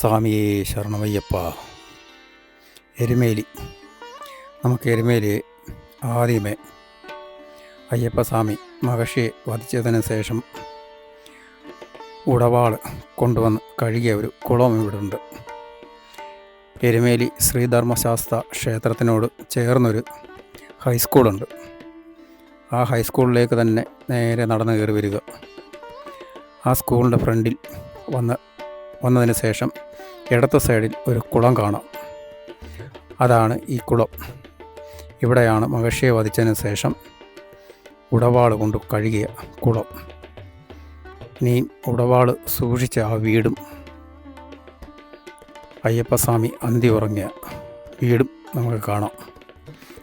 സ്വാമിയേ ശരണമയ്യപ്പ. എരുമേലി. നമുക്ക് എരുമേലി ആദ്യമേ അയ്യപ്പസ്വാമി മഹർഷിയെ വധിച്ചതിന് ശേഷം ഉടവാൾ കൊണ്ടുവന്ന് കഴുകിയ ഒരു കുളം ഇവിടെ ഉണ്ട് എരുമേലി ശ്രീധർമ്മശാസ്ത്ര ക്ഷേത്രത്തിനോട് ചേർന്നൊരു ഹൈസ്കൂളുണ്ട്. ആ ഹൈസ്കൂളിലേക്ക് തന്നെ നേരെ നടന്നു കയറി വരിക. ആ സ്കൂളിന്റെ ഫ്രണ്ടിൽ വന്ന് വന്നതിന് ശേഷം ഇടത്ത സൈഡിൽ ഒരു കുളം കാണാം. അതാണ് ഈ കുളം. ഇവിടെയാണ് മഹർഷിയെ വധിച്ചതിന് ശേഷം ഉടവാൾ കൊണ്ട് കഴുകിയ കുളം. ഇനി ഉടവാൾ സൂക്ഷിച്ച ആ വീടും അയ്യപ്പസ്വാമി അന്തി ഉറങ്ങിയ വീടും നമുക്ക് കാണാം.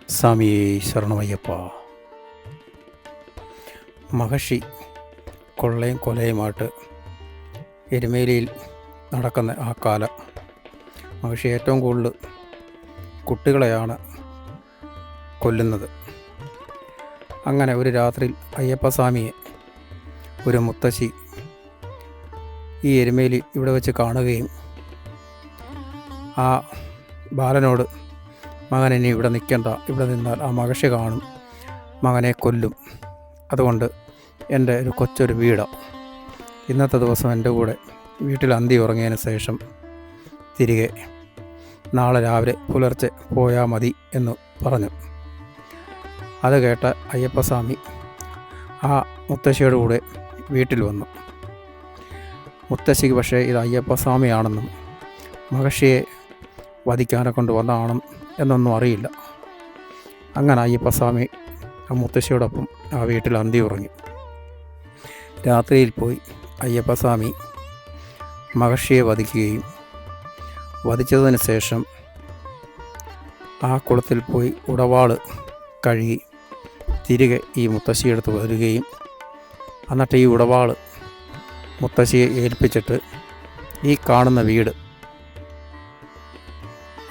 സ്വാമി ശരണമയ്യപ്പ. മഹർഷി കൊള്ളയും കൊലയുമായിട്ട് എരുമേലിയിൽ നടക്കുന്ന ആ കാലം. മഹർഷി ഏറ്റവും കൂടുതൽ കുട്ടികളെയാണ് കൊല്ലുന്നത്. അങ്ങനെ ഒരു രാത്രിയിൽ അയ്യപ്പസ്വാമിയെ ഒരു മുത്തശ്ശി ഈ എരുമേലി ഇവിടെ വെച്ച് കാണുകയും ആ ബാലനോട് മകൻ ഇനി ഇവിടെ നിൽക്കണ്ട. ഇവിടെ നിന്നാൽ ആ മഹർഷി കാണും. മകനെ കൊല്ലും. അതുകൊണ്ട് എന്റെ ഒരു കൊച്ചൊരു വീട്. ഇന്നത്തെ ദിവസം എന്റെ കൂടെ വീട്ടിൽ അന്തി ഉറങ്ങിയതിന് ശേഷം തിരികെ നാളെ രാവിലെ പുലർച്ചെ പോയാൽ മതി എന്ന് പറഞ്ഞു. അത് കേട്ട അയ്യപ്പസ്വാമി ആ മുത്തശ്ശിയുടെ കൂടെ വീട്ടിൽ വന്നു. മുത്തശ്ശിക്ക് പക്ഷേ ഇത് അയ്യപ്പസ്വാമിയാണെന്നും മഹർഷിയെ വധിക്കാനെ കൊണ്ട് വന്നതാണെന്നും എന്നൊന്നും അറിയില്ല. അങ്ങനെ അയ്യപ്പസ്വാമി ആ മുത്തശ്ശിയോടൊപ്പം ആ വീട്ടിൽ അന്തി ഉറങ്ങി. രാത്രിയിൽ പോയി അയ്യപ്പസ്വാമി മഹർഷിയെ വധിക്കുകയും വധിച്ചതിന് ശേഷം ആ കുളത്തിൽ പോയി ഉടവാൾ കഴുകി തിരികെ ഈ മുത്തശ്ശിയെടുത്ത് വരികയും എന്നിട്ട് ഈ ഉടവാൾ മുത്തശ്ശിയെ ഏൽപ്പിച്ചിട്ട് ഈ കാണുന്ന വീട്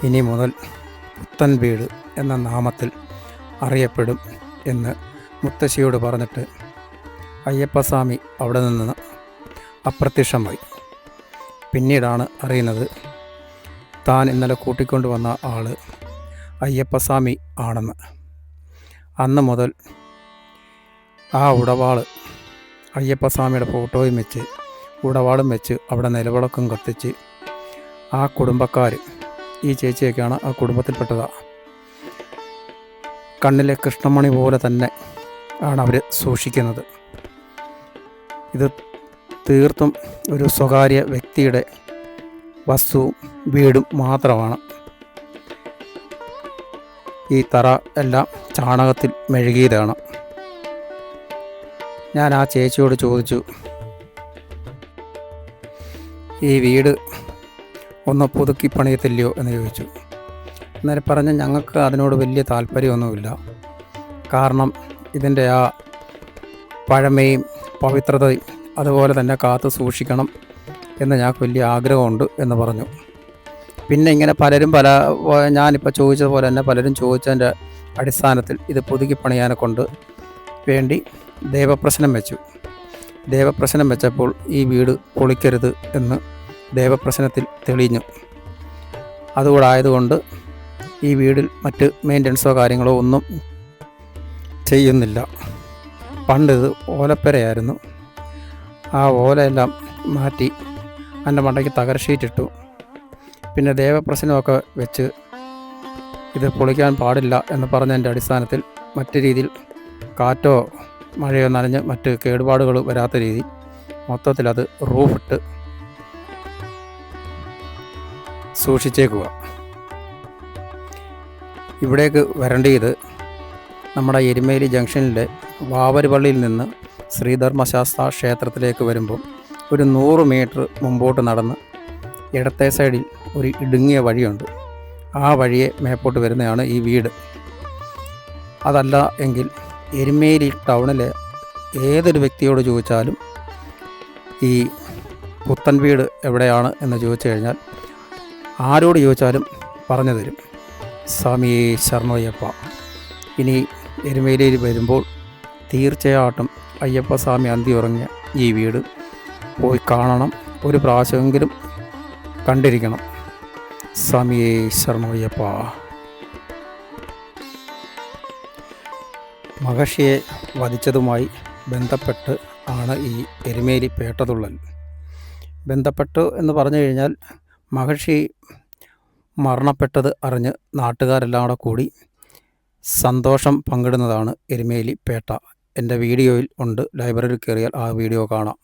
ഇനി മുതൽ പുത്തൻ വീട് എന്ന നാമത്തിൽ അറിയപ്പെടും എന്ന് മുത്തശ്ശിയോട് പറഞ്ഞിട്ട് അയ്യപ്പസ്വാമി അവിടെ നിന്ന് അപ്രത്യക്ഷമായി. പിന്നീടാണ് അറിയുന്നത്. താൻ ഇന്നലെ കൂട്ടിക്കൊണ്ടു വന്ന ആൾ അയ്യപ്പസ്വാമി ആണെന്ന്. അന്ന് മുതൽ ആ ഉടവാൾ അയ്യപ്പസ്വാമിയുടെ ഫോട്ടോയും വെച്ച് ഉടവാളും വെച്ച് അവിടെ നിലവിളക്കും കത്തിച്ച് ആ കുടുംബക്കാർ ഈ ചേച്ചിയൊക്കെയാണ് ആ കുടുംബത്തിൽപ്പെട്ടതാണ് കണ്ണിലെ കൃഷ്ണമണി പോലെ തന്നെ ആണ് അവർ സൂക്ഷിക്കുന്നത്. ഇത് തീർത്തും ഒരു സ്വകാര്യ വ്യക്തിയുടെ വസ്തു വീടും മാത്രമാണ്. ഈ തറ എല്ലാം ചാണകത്തിൽ മെഴുകിയതാണ്. ഞാൻ ആ ചേച്ചിയോട് ചോദിച്ചു ഈ വീട് ഒന്ന് പുതുക്കി പണിയത്തില്ലയോ? എന്ന് ചോദിച്ചു. അന്നേരം പറഞ്ഞ് ഞങ്ങൾക്ക് അതിനോട് വലിയ താല്പര്യമൊന്നുമില്ല. കാരണം ഇതിന്റെ ആ പഴമയും പവിത്രതയും അതുപോലെ തന്നെ കാത്തു സൂക്ഷിക്കണം എന്ന് ഞങ്ങൾക്ക് വലിയ ആഗ്രഹമുണ്ട് എന്ന് പറഞ്ഞു. പിന്നെ ഇങ്ങനെ പലരും പല ഞാനിപ്പോൾ ചോദിച്ചതുപോലെ തന്നെ പലരും ചോദിച്ചതിന്റെ അടിസ്ഥാനത്തിൽ ഇത് പുതുക്കി പണിയാനെ കൊണ്ട് വേണ്ടി ദേവപ്രശ്നം വെച്ചു. ദേവപ്രശ്നം വെച്ചപ്പോൾ ഈ വീട് പൊളിക്കരുത് എന്ന് ദേവപ്രശ്നത്തിൽ തെളിഞ്ഞു. അതുകൂടായതുകൊണ്ട് ഈ വീടിൽ മറ്റ് മെയിന്റനൻസോ കാര്യങ്ങളോ ഒന്നും ചെയ്യുന്നില്ല. പണ്ടിത് ഓലപ്പരയായിരുന്നു. ആ ഓലയെല്ലാം മാറ്റി എന്റെ മണ്ടയ്ക്ക് തകര ഷീറ്റിട്ടു. പിന്നെ ദേവപ്രശ്നമൊക്കെ വെച്ച് ഇത് പൊളിക്കാൻ പാടില്ല എന്ന് പറഞ്ഞതിന്റെ അടിസ്ഥാനത്തിൽ മറ്റു രീതിയിൽ കാറ്റോ മഴയോ നനഞ്ഞ് മറ്റ് കേടുപാടുകൾ വരാത്ത രീതി മൊത്തത്തിൽ അത് റൂഫിട്ട് സൂക്ഷിച്ചേക്കുക. ഇവിടേക്ക് വരേണ്ടത് നമ്മുടെ എരുമേലി ജംഗ്ഷനിലെ വാവരുപള്ളിയിൽ നിന്ന് ശ്രീധർമ്മശാസ്ത്ര ക്ഷേത്രത്തിലേക്ക് വരുമ്പോൾ ഒരു നൂറ് മീറ്റർ മുമ്പോട്ട് നടന്ന് ഇടത്തെ സൈഡിൽ ഒരു ഇടുങ്ങിയ വഴിയുണ്ട്. ആ വഴിയെ മേപ്പോട്ട് വരുന്നതാണ് ഈ വീട്. അതല്ല എങ്കിൽ എരുമേലി ടൗണിലെ ഏതൊരു വ്യക്തിയോട് ചോദിച്ചാലും ഈ പുത്തൻ വീട് എവിടെയാണ് എന്ന് ചോദിച്ചു കഴിഞ്ഞാൽ ആരോട് ചോദിച്ചാലും പറഞ്ഞു തരും. സ്വാമി ശർമ്മയ്യപ്പ. ഇനി എരുമേലിയിൽ വരുമ്പോൾ തീർച്ചയായിട്ടും അയ്യപ്പസ്വാമി അന്തി ഉറങ്ങിയ ഈ വീട് പോയി കാണണം. ഒരു പ്രാവശ്യമെങ്കിലും കണ്ടിരിക്കണം. സ്വാമിയേ ശരണയ്യപ്പ. മഹർഷിയെ വധിച്ചതുമായി ബന്ധപ്പെട്ട് ആണ് ഈ എരുമേലി പേട്ടതുള്ളൽ. ബന്ധപ്പെട്ടു എന്ന് പറഞ്ഞു കഴിഞ്ഞാൽ മഹർഷി മരണപ്പെട്ടത് അറിഞ്ഞ് നാട്ടുകാരെല്ലാം കൂടെ കൂടി സന്തോഷം പങ്കിടുന്നതാണ് എരുമേലി പേട്ട എന്റെ വീഡിയോയിൽ ഉണ്ട്. ലൈബ്രറിയിൽ കയറിയാൽ ആ വീഡിയോ കാണാം.